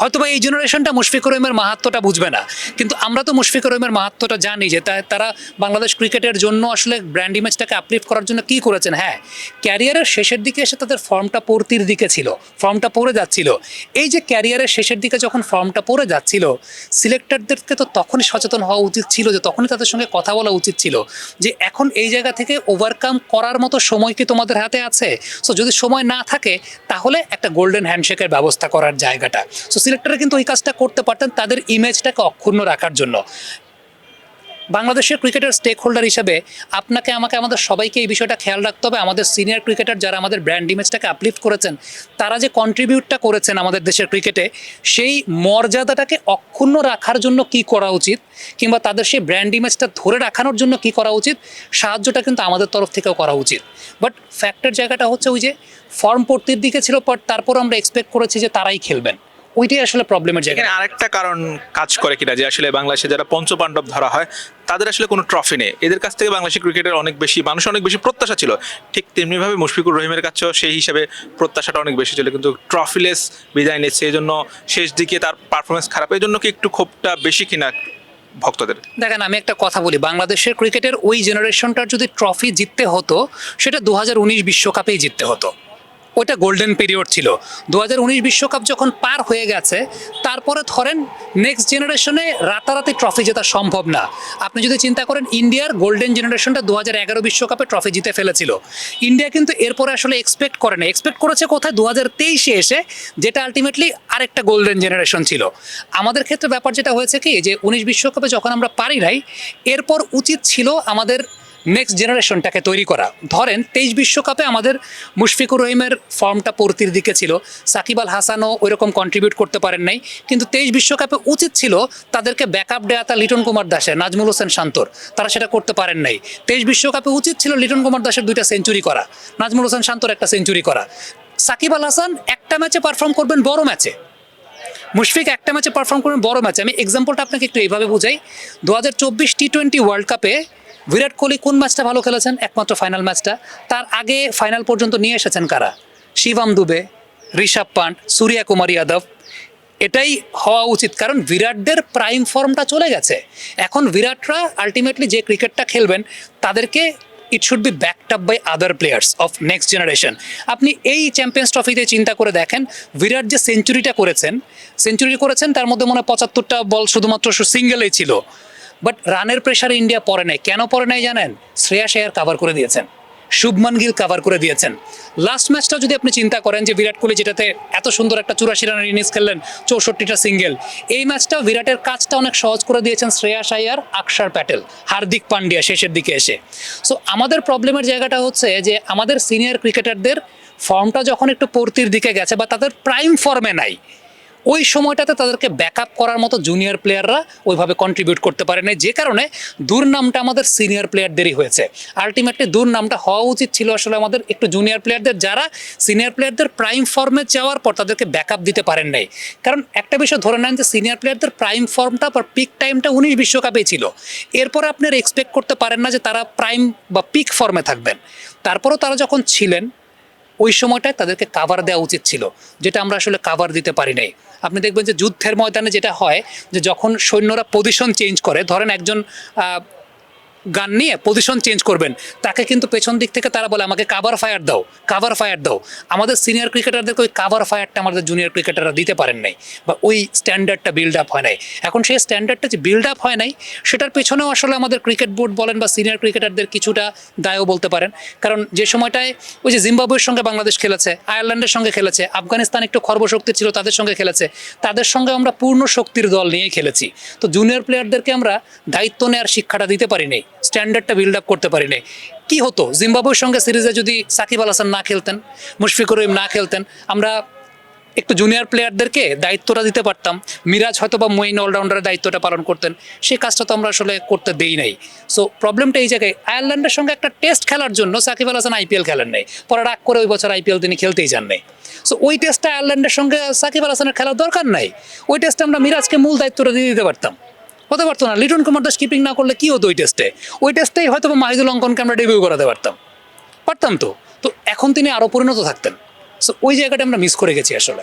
হয়তোবা এই জেনারেশনটা মুশফিকুর রহিমের মাহাত্মটা বুঝবে না। কিন্তু আমরা তো মুশফিকুর রহিমের মাহাত্মটা জানি যে তারা বাংলাদেশ ক্রিকেটের জন্য আসলে ব্র্যান্ড ইমেজটাকে আপলিফ্ট করার জন্য কি করেছেন? হ্যাঁ ক্যারিয়ারের শেষের দিকে এসে তাদের ফর্মটা পড়তির দিকে ছিল ফর্মটা পড়ে যাচ্ছিল। এই যে ক্যারিয়ারের শেষের দিকে যখন ফর্মটা পড়ে যাচ্ছিল সিলেক্টরদেরকে তো তখনই সচেতন হওয়া উচিত ছিল, যে তখনই তাদের সঙ্গে কথা বলা উচিত ছিল, যে এখন এই জায়গা থেকে ওভারকাম করার মতো সময় কি তোমাদের হাতে আছে? সো যদি সময় না থাকে, তাহলে একটা গোল্ডেন হ্যান্ডশেকের ব্যবস্থা করার জায়গাটা। সো সিলেক্টররা কিন্তু ওই কাজটা করতে পারতেন তাদের ইমেজটাকে অক্ষুণ্ণ রাখার জন্য। বাংলাদেশের ক্রিকেটের স্টেক হোল্ডার হিসেবে আপনাকে, আমাকে, আমাদের সবাইকে এই বিষয়টা খেয়াল রাখতে হবে। আমাদের সিনিয়র ক্রিকেটার যারা আমাদের ব্র্যান্ড ইমেজটাকে আপলিফ্ট করেছেন, তারা যে কন্ট্রিবিউটটা করেছেন আমাদের দেশের ক্রিকেটে সেই মর্যাদাটাকে অক্ষুণ্ণ রাখার জন্য কি করা উচিত কিংবা তাদের সেই ব্র্যান্ড ইমেজটা ধরে রাখানোর জন্য কি করা উচিত, সাহায্যটা কিন্তু আমাদের তরফ থেকেও করা উচিত। বাট ফ্যাক্টের জায়গাটা হচ্ছে ওই যে ফর্ম পড়তির দিকে ছিল বাট তারপর আমরা এক্সপেক্ট করেছি যে তারাই খেলবেন। ওইটাই আসলে প্রবলেমের জায়গা। এখানে আরেকটা কারণ কাজ করে কিনা যে আসলে বাংলাদেশে যারা পঞ্চপাণ্ডব ধরা হয় তাদের আসলে কোনো ট্রফি নেই। এদের কাছ থেকে বাংলাদেশের ক্রিকেটের অনেক বেশি মানুষ অনেক বেশি প্রত্যাশা ছিল। ঠিক তেমনিভাবে মুশফিকুর রহিমের কাছেও সেই হিসাবে প্রত্যাশাটা অনেক বেশি ছিল। কিন্তু ট্রফিলেস বিদায় নিচ্ছে এই জন্য শেষ দিকে তার পারফরমেন্স খারাপ। এই জন্য কি একটু ক্ষোভটা বেশি কিনা ভক্তদের? দেখেন আমি একটা কথা বলি বাংলাদেশের ক্রিকেটের ওই জেনারেশনটার যদি ট্রফি জিততে হতো সেটা দু বিশ্বকাপেই জিততে হতো। ওইটা গোল্ডেন পিরিয়ড ছিল। দু বিশ্বকাপ যখন পার হয়ে গেছে, তারপরে ধরেন নেক্সট জেনারেশনে রাতারাতি ট্রফি জেতা সম্ভব না। আপনি যদি চিন্তা করেন, ইন্ডিয়ার গোল্ডেন জেনারেশনটা দু বিশ্বকাপে ট্রফি জিতে ফেলেছিল। ইন্ডিয়া কিন্তু এরপরে আসলে এক্সপেক্ট করে না এক্সপেক্ট করেছে কোথায়? দু হাজার তেইশে এসে, যেটা আলটিমেটলি আরেকটা গোল্ডেন জেনারেশন ছিল। আমাদের ক্ষেত্রে ব্যাপার যেটা হয়েছে কি, যে উনিশ বিশ্বকাপে যখন আমরা পারি নাই, এরপর উচিত ছিল আমাদের নেক্সট জেনারেশনটাকে তৈরি করা। ধরেন, তেইশ বিশ্বকাপে আমাদের মুশফিকুর রহিমের ফর্মটা পড়তির দিকে ছিল। সাকিব আল হাসানও ওইরকম কন্ট্রিবিউট করতে পারেন নাই। কিন্তু তেইশ বিশ্বকাপে উচিত ছিল তাদেরকে ব্যাকআপ দেয়া তা লিটন কুমার দাসের, নাজমুল হোসেন শান্তর। তারা সেটা করতে পারেন নাই। তেইশ বিশ্বকাপে উচিত ছিল লিটন কুমার দাসের দুইটা সেঞ্চুরি করা, নাজমুল হোসেন শান্তর একটা সেঞ্চুরি করা। সাকিব আল হাসান একটা ম্যাচে পারফর্ম করবেন বড় ম্যাচে মুশফিক একটা ম্যাচে পারফর্ম করবেন বড় ম্যাচে আমি এক্সাম্পলটা আপনাকে একটু এইভাবে বুঝাই। দু হাজার চব্বিশ টি টোয়েন্টি ওয়ার্ল্ড কাপে বিরাট কোহলি কোন ম্যাচটা ভালো খেলেছেন? একমাত্র ফাইনাল ম্যাচটা। তার আগে ফাইনাল পর্যন্ত নিয়ে এসেছেন কারা? শিবম দুবে, ঋষভ পান্ট, সূর্যা কুমার যাদব। এটাই হওয়া উচিত, কারণ বিরাটদের প্রাইম ফর্মটা চলে গেছে। এখন বিরাটরা আলটিমেটলি যে ক্রিকেটটা খেলবেন, তাদেরকে it should be backed up by other players of next generation আপনি এই চ্যাম্পিয়ন্স ট্রফিতে চিন্তা করে দেখেন, বিরাট যে সেঞ্চুরিটা করেছেন সেঞ্চুরি করেছেন, তার মধ্যে মনে হয় পঁচাত্তরটা বল শুধুমাত্র সিঙ্গেলেই ছিল। বাট রানের প্রেশারে ইন্ডিয়া পরে নাই। কেন পরে নাই জানেন? শ্রেয়া শেয়ার কাভার করে দিয়েছেন। শুভমান গিল কাভার করে দিয়েছেন। লাস্ট ম্যাচটা যদি আপনি চিন্তা করেন যে বিরাট কোহলি যেটাতে এত সুন্দর একটা চুরাশি রানের ইনিংস খেললেন, চৌষট্টিটা সিঙ্গেল এই ম্যাচটা বিরাটের কাজটা অনেক সহজ করে দিয়েছেন শ্রেয়া আইয়ার আকসার প্যাটেল, হার্দিক পান্ডিয়া শেষের দিকে এসে। সো আমাদের প্রবলেমের জায়গাটা হচ্ছে যে আমাদের সিনিয়র ক্রিকেটারদের ফর্মটা যখন একটু পড়তির দিকে গেছে বা তাদের প্রাইম ফর্মে নাই ওই সময়টাতে তাদেরকে ব্যাকআপ করার মতো জুনিয়র প্লেয়াররা ওইভাবে কন্ট্রিবিউট করতে পারে নাই। যে কারণে দুর্নামটা আমাদের সিনিয়র প্লেয়ারদেরই হয়েছে। আলটিমেটলি দুর্নামটা হওয়া উচিত ছিল আসলে আমাদের একটু জুনিয়র প্লেয়ারদের যারা সিনিয়র প্লেয়ারদের প্রাইম ফর্মে যাওয়ার পর তাদেরকে ব্যাকআপ দিতে পারেন নাই। কারণ একটা বিষয় ধরে নেন যে সিনিয়র প্লেয়ারদের প্রাইম ফর্মটা বা পিক টাইমটা উনিশ বিশ্বকাপেই ছিল। এরপরে আপনারা এক্সপেক্ট করতে পারেন না যে তারা প্রাইম বা পিক ফর্মে থাকবেন। তারপরও তারা যখন ছিলেন ওই সময়টায় তাদেরকে কাভার দেওয়া উচিত ছিল, যেটা আমরা আসলে কাভার দিতে পারি নাই। আপনি দেখবেন যে যুদ্ধের ময়দানে যেটা হয়, যে যখন সৈন্যরা পজিশন চেঞ্জ করে, ধরেন একজন গান নিয়ে পজিশন চেঞ্জ করবেন। তাকে কিন্তু পেছন দিক থেকে তারা বলে, আমাকে কাভার ফায়ার দাও কাভার ফায়ার দাও। আমাদের সিনিয়র ক্রিকেটারদেরকে ওই কাভার ফায়ারটা আমাদের জুনিয়র ক্রিকেটাররা দিতে পারেন নাই বা ওই স্ট্যান্ডার্ডটা বিল্ড আপ হয় নাই। এখন সেই স্ট্যান্ডার্ডটা যে বিল্ড আপ হয় নাই, সেটার পেছনেও আসলে আমাদের ক্রিকেট বোর্ড বলেন বা সিনিয়র ক্রিকেটারদের কিছুটা দায়ও বলতে পারেন। কারণ যে সময়টায় ওই যে জিম্বাবুয়ের সঙ্গে বাংলাদেশ খেলেছে, আয়ারল্যান্ডের সঙ্গে খেলেছে, আফগানিস্তান একটু খর্বশক্তি ছিল তাদের সঙ্গে খেলেছে, তাদের সঙ্গে আমরা পূর্ণ শক্তির দল নিয়ে খেলেছি। তো জুনিয়র প্লেয়ারদেরকে আমরা দায়িত্ব নেওয়ার শিক্ষাটা দিতে পারি নাই স্ট্যান্ডার্ডটা বিল্ড আপ করতে পারি নাই কি হতো? জিম্বাবুয়ের সঙ্গে সিরিজে যদি সাকিব আল হাসান না খেলতেন, মুশফিকুর রহিম না খেলতেন, আমরা একটু জুনিয়র প্লেয়ারদেরকে দায়িত্বটা দিতে পারতাম। মিরাজ হয়তো বা মেইন অলরাউন্ডারের দায়িত্বটা পালন করতেন। সেই কাজটা তো আমরা আসলে করতে দেই নাই। সো প্রবলেমটা এই জায়গায় আয়ারল্যান্ডের সঙ্গে একটা টেস্ট খেলার জন্য সাকিব আল হাসান আইপিএল খেলেন নাই। পরে রাগ করে ওই বছর আইপিএল তিনি খেলতেই যান নাই। সো ওই টেস্টটা আয়ারল্যান্ডের সঙ্গে সাকিব আল হাসানের খেলার দরকার নাই। ওই টেস্টে আমরা মিরাজকে মূল দায়িত্বটা দিয়ে দিতে পারতাম। হতে পারতো না। লিটন কুমার দাস কিপিং না করলে কি হতো ওই টেস্টে ওই টেস্টেই হয়তো মাহিদুল অঙ্কনকে আমরা ডেবিউ করাতে পারতাম। পারতাম তো। তো এখন তিনি আরও পরিণত থাকতেন। সো ওই জায়গাটা আমরা মিস করে গেছি আসলে।